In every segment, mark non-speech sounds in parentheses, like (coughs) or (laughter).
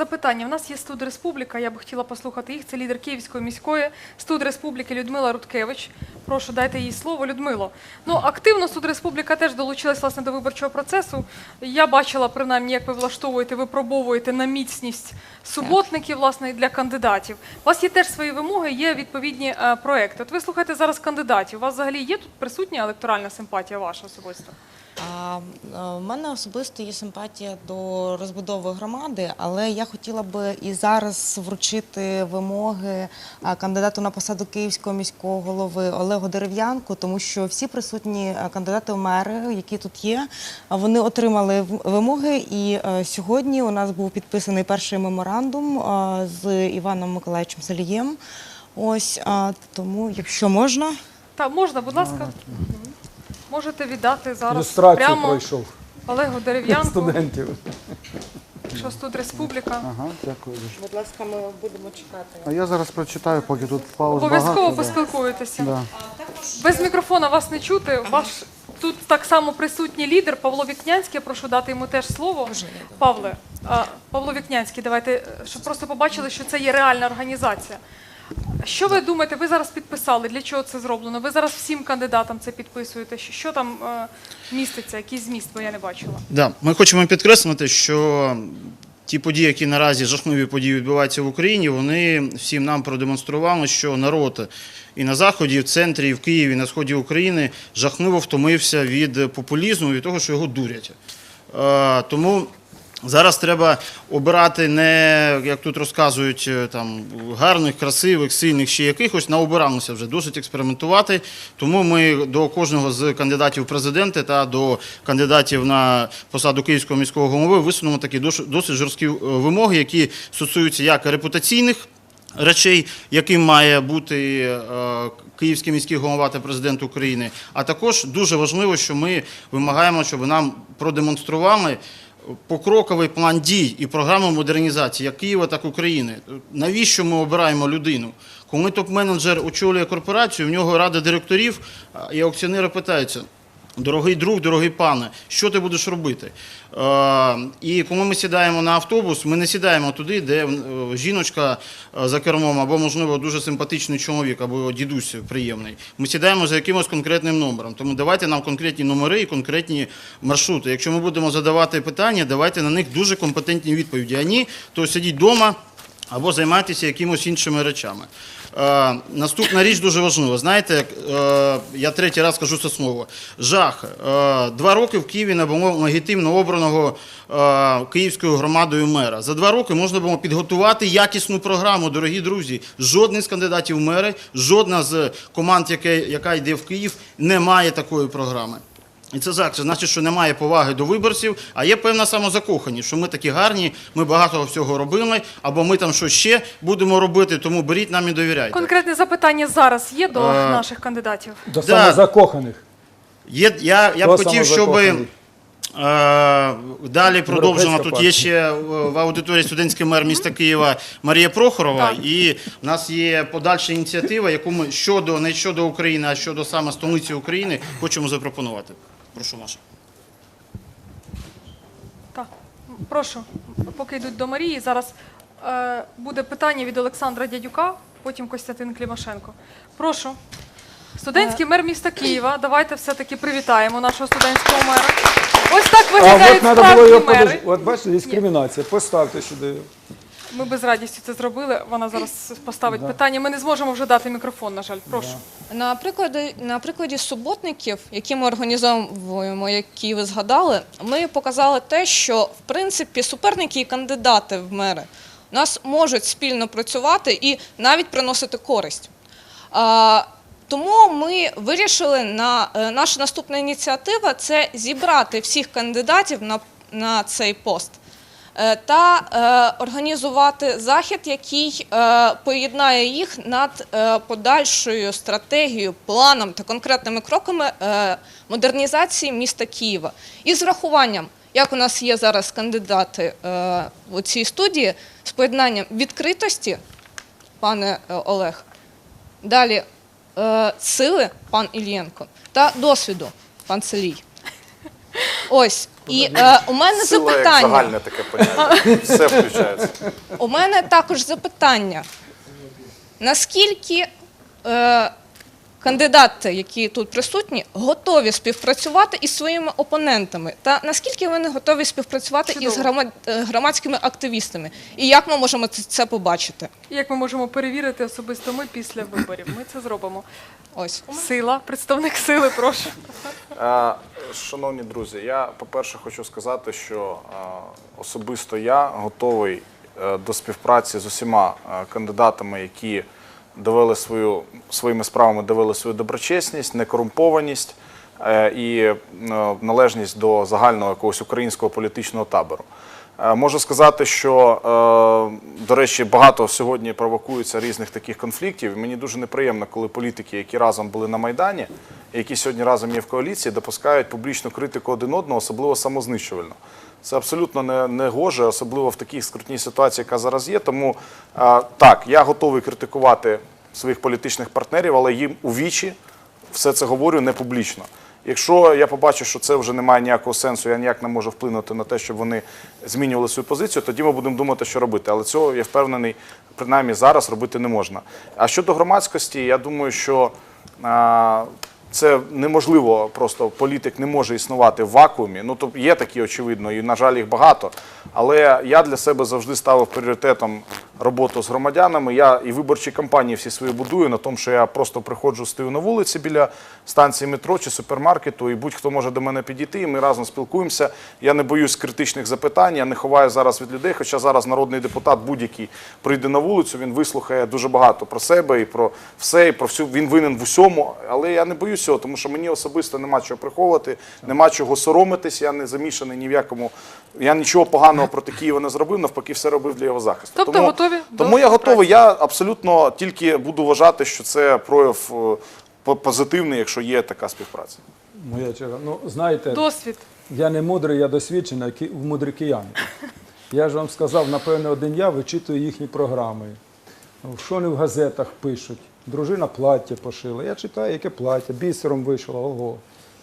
запитання. У нас є студ Республіка. Я б хотіла послухати їх. Це лідер Київської міської студ Республіки Людмила Рудкевич. Прошу, дайте їй слово. Людмило. Ну активно студ Республіка теж долучилась власне до виборчого процесу. Я бачила принаймні, як ви влаштовуєте, випробовуєте на міцність суботників, власне, для кандидатів. У вас є теж свої вимоги, є відповідні е, проекти. От ви слухаєте зараз кандидатів. У вас взагалі є тут присутня електоральна симпатія ваша особиста? А е, в мене особисто є симпатія до розбудови громади, але я хотіла би і зараз вручити вимоги кандидату на посаду київського міського голови Олегу Дерев'янку, тому що всі присутні кандидати в мери, які тут є, вони отримали в- вимоги. І е, сьогодні у нас був підписаний перший меморандум з Іваном Миколаївичем Салієм. Ось тому, якщо можна. Так, можна, будь ласка. Можете віддати зараз Ілюстрацію прямо пройшов Олегу Дерев'янку, студентів. що тут Республіка. Ага, дякую дуже. Будь ласка, ми будемо чекати. А я зараз прочитаю, поки тут пауз Обов'язково багато. да. поспілкуєтеся. Да. Без мікрофона вас не чути. Ваш тут так само присутній лідер Павло Вікнянський. Я прошу дати йому теж слово. Павле, а, Павло Вікнянський, давайте, е, щоб просто побачили, що це є реальна організація. Що ви думаєте? Ви зараз підписали? Для чого це зроблено? Ви зараз всім кандидатам це підписуєте? Що, там е, міститься? Який зміст, бо я не бачила. Ми хочемо підкреслити, що ті події, які наразі жахливі події відбуваються в Україні, вони всім нам продемонстрували, що народ і на заході, і в центрі, і в Києві, і на сході України жахливо втомився від популізму, від того, що його дурять. Е, Тому зараз треба обирати не, як тут розказують, е, там гарних, красивих, сильних ще якихось, наобираємося вже досить експериментувати. Тому ми до кожного з кандидатів в президенти та до кандидатів на посаду київського міського голови висунемо такі дос- досить жорсткі е, вимоги, які стосуються як репутаційних речей, яким має бути е, київський міський голова та президент України. А також дуже важливо, що ми вимагаємо, щоб нам продемонстрували покроковий план дій і програму модернізації як Києва, так і України. Навіщо ми обираємо людину? Коли топ-менеджер очолює корпорацію, в нього рада директорів і аукціонери питаються. Дорогий друг, дорогий пане, що ти будеш робити? Е, і коли ми сідаємо на автобус, ми не сідаємо туди, де е, жіночка е, за кермом, або, можливо, дуже симпатичний чоловік, або дідусь приємний. Ми сідаємо за якимось конкретним номером. Тому давайте нам конкретні номери і конкретні маршрути. Якщо ми будемо задавати питання, давайте на них дуже компетентні відповіді. А ні, то сидіть вдома або займайтеся якимось іншими речами. Е, наступна річ дуже важлива. Знаєте, е, я третій раз кажу це слово. Жах. Е, два роки в Києві не було легітимно обраного е, київською громадою мера. За два роки можна було підготувати якісну програму, дорогі друзі. Жодний з кандидатів в мери, жодна з команд, яке, яка йде в Київ, не має такої програми. І це це значить, що немає поваги до виборців, а є певна самозакоханість, що ми такі гарні, ми багато всього робили, або ми там щось ще будемо робити, тому беріть нам і довіряйте. Конкретне запитання зараз є до Е, наших кандидатів. До Да. самозакоханих. Є, я, я б хотів, щоб е, далі продовжимо. Тут є ще е, в аудиторії студентський мер міста Києва Марія Прохорова, Так. і в нас є подальша ініціатива, яку ми щодо не щодо України, а щодо саме столиці України хочемо запропонувати. Прошу Маша. Так, прошу, поки йдуть до Марії, зараз е, буде питання від Олександра Дядюка, потім Костянтин Клімашенко. Прошу. Студентський мер міста Києва. Давайте все-таки привітаємо нашого студентського мера. Ось так А виглядають треба було справжні його мери. подож... От бачите, дискримінація. Поставте сюди. Ми без радістю це зробили. Вона зараз поставить питання. Ми не зможемо вже дати мікрофон, на жаль. Прошу. На прикладі, на прикладі суботників, які ми організовуємо, які ви згадали, ми показали те, що в принципі суперники і кандидати в мери у нас можуть спільно працювати і навіть приносити користь. А, тому ми вирішили на е, наша наступна ініціатива це зібрати всіх кандидатів на, на цей пост. Е, та е, організувати захід, який е, поєднає їх над подальшою стратегією, планом та конкретними кроками модернізації міста Києва. І з врахуванням, як у нас є зараз кандидати у цій студії, з поєднанням відкритості, пане Олег, далі сили, пан Ільєнко, та досвіду, пан Селій. Ось І е, у мене Сила як запитання. загальне таке поняття. Все включається. У мене також запитання. Наскільки е, кандидати, які тут присутні, готові співпрацювати із своїми опонентами? Та наскільки вони готові співпрацювати із Чудово. грома- е, громадськими активістами? І як ми можемо це, це побачити? Як ми можемо перевірити особисто ми після виборів? Ми це зробимо. Ось. Сила, представник сили, прошу. Шановні друзі, я, по-перше, хочу сказати, що особисто я готовий е, до співпраці з усіма е, кандидатами, які довели свою, своїми справами довели свою доброчесність, некорумпованість е, і е, належність до загального якогось українського політичного табору. Е, Можу сказати, що, е, до речі, багато сьогодні провокується різних таких конфліктів. Мені дуже неприємно, коли політики, які разом були на Майдані, які сьогодні разом є в коаліції, допускають публічну критику один одного, особливо самознищувально. Це абсолютно не, не гоже, особливо в такій скрутній ситуації, яка зараз є. Тому е, так, я готовий критикувати своїх політичних партнерів, але їм у вічі все це говорю не публічно. Якщо я побачу, що це вже не має ніякого сенсу, я ніяк не можу вплинути на те, щоб вони змінювали свою позицію, тоді ми будемо думати, що робити. Але цього я впевнений, принаймні зараз робити не можна. А щодо громадськості, я думаю, що а, це неможливо, просто політик не може існувати в вакуумі. Ну то є такі, очевидно, і на жаль, їх багато. Але я для себе завжди ставив пріоритетом роботу з громадянами. Я і виборчі кампанії всі свої будую на тому, що я просто приходжу, стою на вулиці біля станції метро чи супермаркету, і будь-хто може до мене підійти, і ми разом спілкуємося. Я не боюсь критичних запитань, я не ховаю зараз від людей. Хоча зараз народний депутат будь-який прийде на вулицю, він вислухає дуже багато про себе і про все, і про всю він винен в усьому. Але я не боюсь цього, тому що мені особисто нема чого приховувати, нема чого соромитись. Я не замішаний ні в якому. Я нічого поганого проти Києва не зробив, навпаки, все робив для його захисту. Тобто тому, готові до тому я готовий. Я абсолютно тільки буду вважати, що це прояв е, позитивний, якщо є така співпраця. Моя черга. Ну, знаєте, Досвід. я не мудрий, я досвідчений, в мудрі кияни. (laughs) Я ж вам сказав, напевне, один я вичитую їхні програми. Ну, Що вони в газетах пишуть? Дружина плаття пошила. Я читаю, яке плаття, бісером вийшло, ого.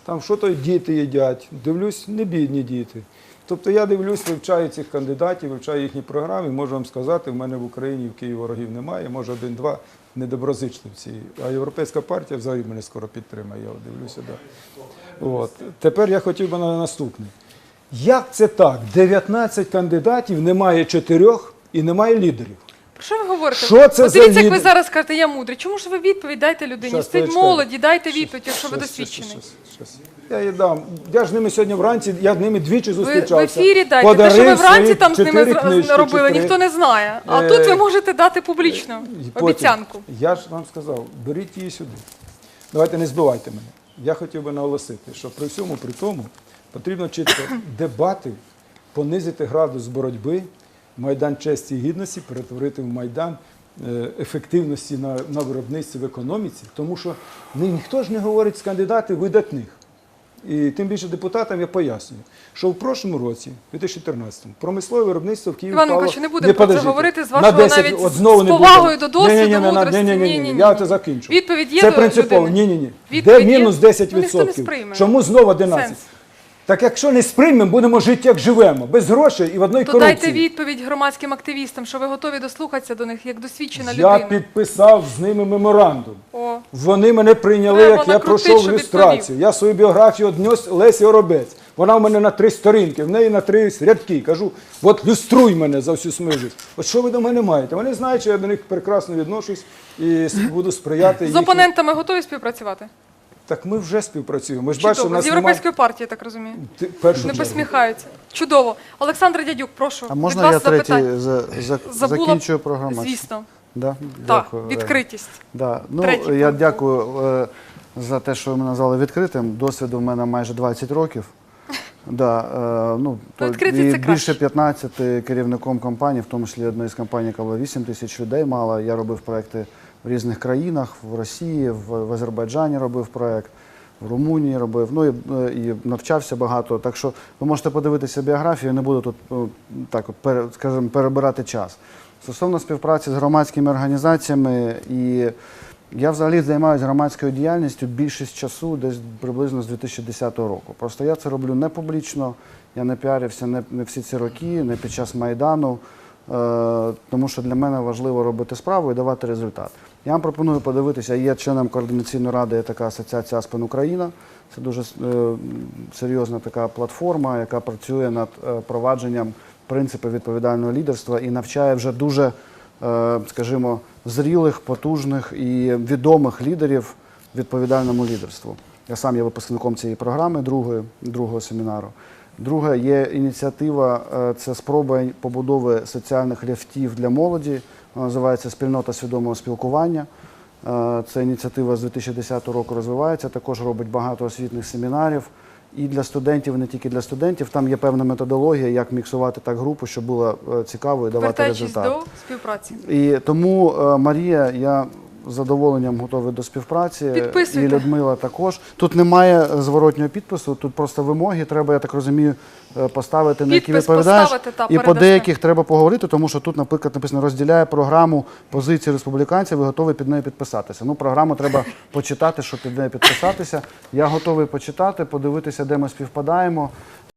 Там що то діти їдять. Дивлюсь, не бідні діти. Тобто я дивлюсь, вивчаю цих кандидатів, вивчаю їхні програми. Можу вам сказати, в мене в Україні в Києві ворогів немає, може один-два недоброзичливці. А європейська партія взагалі мене скоро підтримає. Я дивлюся, да. От. Тепер я хотів би на наступне. Як це так? 19 кандидатів, немає чотирьох і немає лідерів. Про що ви говорите? Що це От за дивіться, як ви зараз кажете, я мудрий. Чому ж ви відповідь дайте людині? Щас, Стоїть молоді, дайте відповідь, якщо ви Щас, досвідчений. щас, щас, щас. Я їй дам. Я ж з ними сьогодні вранці, я з ними двічі Ви зустрічався. в ефірі дайте. Те, що ви вранці свої там з ними чотири книжки, робили, чи три. ніхто не знає. А Е, тут ви можете дати публічно І потім, обіцянку. Я ж вам сказав, беріть її сюди. Давайте не збивайте мене. Я хотів би наголосити, що при всьому при тому потрібно чітко (coughs) дебати, понизити градус боротьби, майдан честі і гідності перетворити в майдан е, ефективності на, на виробництві в економіці, тому що ні- ніхто ж не говорить з кандидатів видатних. І тим більше депутатам я пояснюю, що в прошлому році, 2014-му, промислове виробництво в Києві Іван впало... Миколаївич, не будемо про це говорити з вашого 10 навіть от знову з повагою до досвіду, Ні-ні-ні, мудрості. ні-ні-ні, Ні-ні-ні. Я це закінчу. Відповідь є Це принципово. Ні-ні-ні. Де мінус 10%? Ну, ніхто не сприйме. Чому знову 11%? Сенс. Так якщо не сприймемо, будемо жити як живемо, без грошей і в одній То дайте відповідь громадським активістам, що ви готові дослухатися до них як досвідчена Я підписав з ними меморандум. О, Вони мене прийняли, Треба як я пройшов щоб люстрацію. Я свою біографію однес Лесі Оробець. Вона в мене на три сторінки, в неї на три рядки. Кажу, от люструй мене за всю свою життя. От що ви до мене маєте? Вони знають, що я до них прекрасно відношусь і буду сприяти з опонентами готові співпрацювати? Так ми вже співпрацюємо. Ми ж бачимо, у Чудово. нас З європейської партії, я так розумію. Ти- першу Не чергу. посміхаються. Чудово. Олександр Дядюк, прошу. А від можна вас я третій за, за, Забула, закінчую програму? Звісно. Да? Так, Дякую, відкритість. Да. Ну, Третій я пункт. дякую е, за те, що ви мене назвали відкритим. Досвіду в мене майже 20 років. (laughs) Да, е, ну, то- відкритий і це краще. більше 15 керівником компанії, в тому числі одної з компаній, яка була 8 тисяч людей мала. Я робив проекти в різних країнах, в Росії, в, в Азербайджані робив проект, в Румунії робив. Ну і, е, і навчався багато. Так що ви можете подивитися біографію, не буду тут ну, так, от, пере, скажімо, перебирати час. Стосовно співпраці з громадськими організаціями і Я взагалі займаюся громадською діяльністю більшість часу, десь приблизно з 2010 року. Просто я це роблю не публічно, я не піарився не, не всі ці роки, не під час Майдану, е, тому що для мене важливо робити справу і давати результат. Я вам пропоную подивитися, є членом координаційної ради є така асоціація Аспен Україна. Це дуже е, серйозна така платформа, яка працює над е, провадженням принципів відповідального лідерства і навчає вже дуже, е, скажімо, зрілих, потужних і відомих лідерів відповідальному лідерству. Я сам є випускником цієї програми, другої, другого семінару. Друге, є ініціатива, е, це спроба побудови соціальних ліфтів для молоді. Вона називається Спільнота свідомого спілкування. Е, Ця ініціатива з 2010 року розвивається, також робить багато освітних семінарів. І для студентів, і не тільки для студентів. Там є певна методологія, як міксувати так групу, щоб було е, цікаво і давати Вертаючись результат. до співпраці. І тому, Марія, я з задоволенням готовий до співпраці. Підписуйте. І Людмила також. Тут немає зворотнього підпису, тут просто вимоги. Треба, я так розумію, е, поставити, на які відповідаєш. і по деяких треба поговорити, тому що тут, наприклад, написано розділяє програму позиції республіканців, ви готові під нею підписатися. Ну, програму треба (laughs) почитати, щоб під нею підписатися. Я готовий почитати, подивитися, де ми співпадаємо.